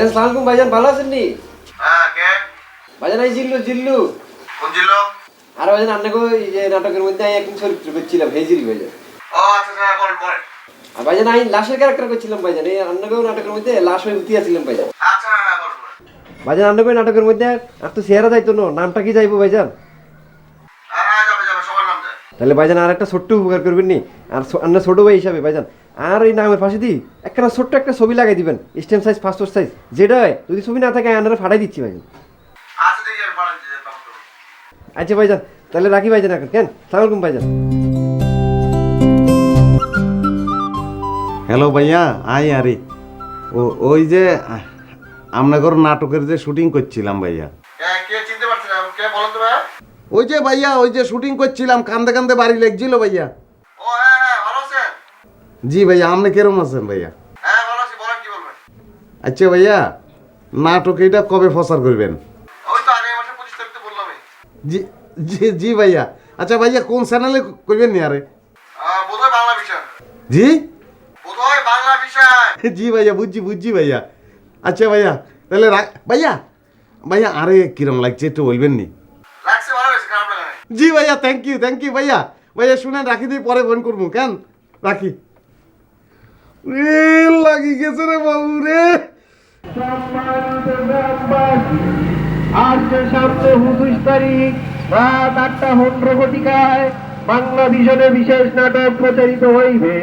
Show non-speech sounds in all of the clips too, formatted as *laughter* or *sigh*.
ভাইজান সালাম আলাইকুম ভাইজান ভালো আছেন নি? হ্যাঁ কে? ভাইজান এই জিল্লু জিল্লু। কোন ছিল আর ভাইজান আপনাকে ওই যে নাটকের মধ্যে আমি একদিন চরিত্র করছিলাম হেজিল ভাইজান। ও আচ্ছা আচ্ছা বল বল আর ভাইজান আমি লাশের ক্যারেক্টার করছিলাম ভাইজান এই আপনাকেও নাটকের মধ্যে লাশ হয়ে উঠি আছিলাম ভাইজান। আচ্ছা হ্যাঁ বল বল ভাইজান আপনাকে নাটকের মধ্যে আর তো চেহারা যাইতো না নামটা কি যাইবো ভাইজান? হ্যাঁ হ্যাঁ যাবে যাবে সবার নাম যায়। তাহলে ভাইজান আর একটা ছোট্ট উপকার করবেন নি আর আপনার ছোট ভাই হিসাবে ভাইজান আর এই নামের পাশে দিই একটা ছোট্ট একটা ছবি লাগাই দিবেন স্ট্যাম্প সাইজ পাসপোর্ট সাইজ যেটা হয় যদি ছবি না থাকে আনারা ফাটাই দিচ্ছি ভাইজান। আচ্ছা। আচ্ছা ভাইজান তাহলে রাখি ভাইজান এখন কেন? সালাম আলাইকুম ভাইজান। হ্যালো ভাইয়া আই আরে। ও ওই যে আমনগর নাটকের যে শুটিং করছিলাম ভাইয়া। কে কে চিনতে পারছেন না কে বলেন তো ভাইয়া? ওই যে ভাইয়া ওই যে শুটিং করছিলাম কান্দে কান্দে বাড়ি লেগছিল ভাইয়া। জি ভাইয়া আপনি কিরম আছেন ভাইয়া? হ্যাঁ আচ্ছা ভাইয়া নাটক এটা কবে ফসার করবেন? জি জি জি ভাইয়া। আচ্ছা ভাইয়া কোন চ্যানেলে করবেন নি আরে? জি? *laughs* জি ভাইয়া বুঝছি বুঝছি ভাইয়া। আচ্ছা ভাইয়া তাহলে ভাইয়া ভাইয়া আরে কিরম লাগছে একটু বলবেন নি। জি ভাইয়া থ্যাংক ইউ থ্যাংক ইউ ভাইয়া। ভাইয়া শুনেন রাখি দিয়ে পরে ফোন করব কেন? রাখি। লাগি গেছে রে বাবু রে। আজ সামনে উনত্রিশ তারিখ, রাত আটটা পনেরো ঘটিকায় বাংলা ভিশনে বিশেষ নাটক প্রচারিত হইবে।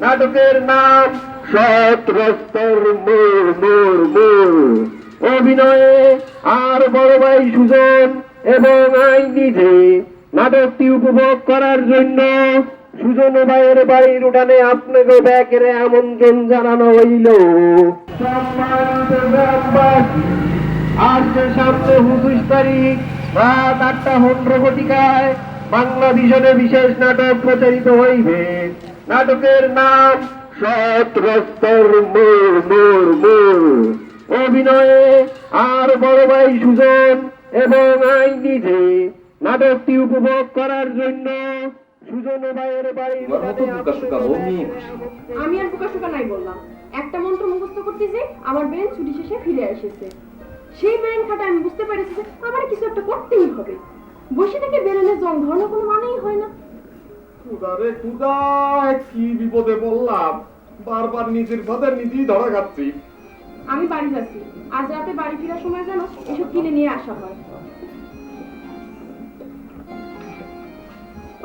নাটকের নাম সত্রস্তর মোর মোর মোর। অভিনয়ে আর বড় ভাই সুজন এবং আই নিজে নাটকটি উপভোগ করার জন্য সুজন ভাইয়ের বাড়ির উঠানে আপনাকে ব্যাকের আমন্ত্রণ জানানো হইল। গ্রামবাসী আজ সামনে উনত্রিশ তারিখ, রাত আটটা ঘটিকায় বাংলা ভিশনে বিশেষ নাটক প্রচারিত হইবে। নাটকের নাম সত্রস্তর মোর মোর অভিনয়ে আর বড় ভাই সুজন এবং আই নিজে নাটকটি উপভোগ করার জন্য সুজন ভাইয়ের বাড়ির আমি আর বোকা শোকা নাই বললাম। একটা মন্ত্র মুখস্থ করতেছি আমার ব্রেন ছুটি শেষে ফিরে এসেছে। সেই ব্রেন খাটা আমি বুঝতে পেরেছি যে আমার কিছু একটা করতেই হবে। বসে থেকে বেরোলে জং ধরানোর কোনো মানেই হয় না। খুদারে খুদা কি বিপদে বললাম বারবার নিজের ভাতে নিজেই ধরা খাচ্ছি। আমি বাড়ি যাচ্ছি। আজ রাতে বাড়ি ফেরার সময় যেন এসব কিনে নিয়ে আসা হয়।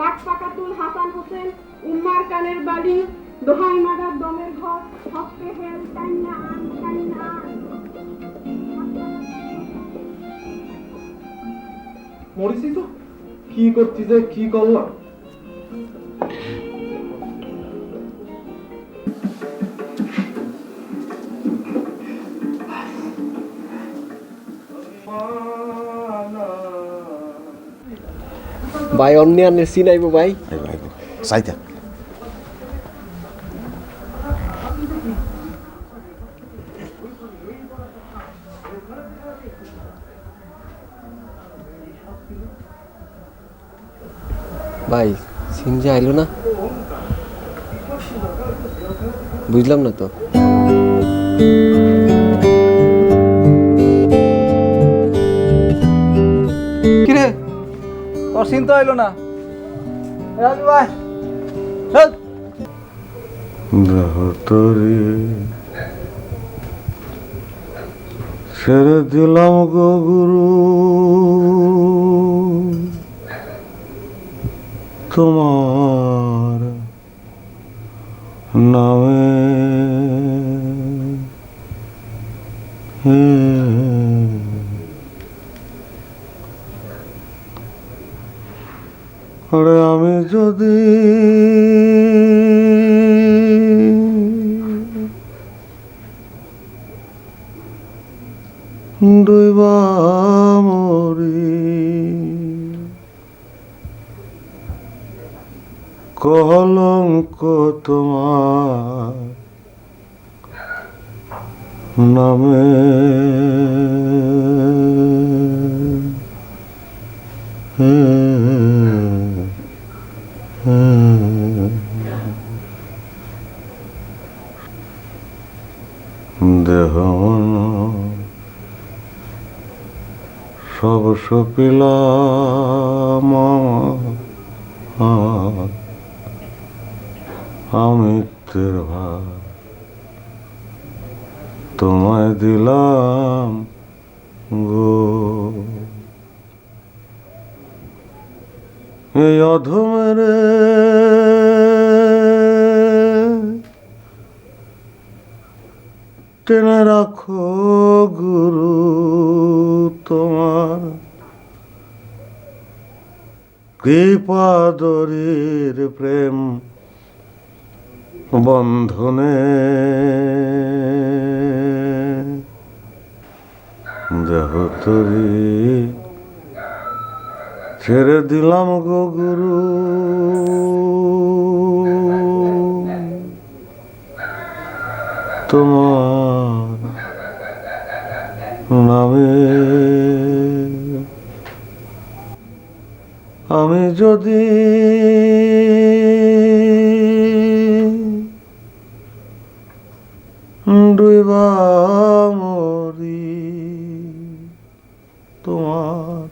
পাট পাকাতুল হাসান হোসেন, উম্মার কানের বাড়ি দোহাই মাদার দমের ঘর হস্তে হেল, টাইনা আন, টাইনা মরিসি তো? কি করছিস কি করলাম ভাই অন্য আনের সিন আইবো ভাই সাইতা ভাই সিন যে আইলো না? বুঝলাম না তো। তোর সিন তো এলো না। রাজু ভাই তোরে ছেড়ে দিলাম গো গুরু। তোমার নামে আরে আমি যদি ডুইবা মরি। কলঙ্ক তোমার নামে। দেহ দেহন সব সপিলাম আমিত্বের ভার তোমায় দিলাম গো। এই অধমের টেনে রাখো গুরু তোমার। কৃপাদরীর প্রেম বন্ধনে। দেহ তরি ছেড়ে দিলাম গো গুরু। তোমার নামে। আমি যদি ডুবা মরি তোমার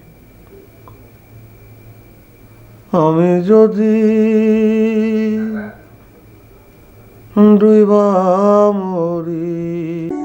আমি যদি ডুবা মরি।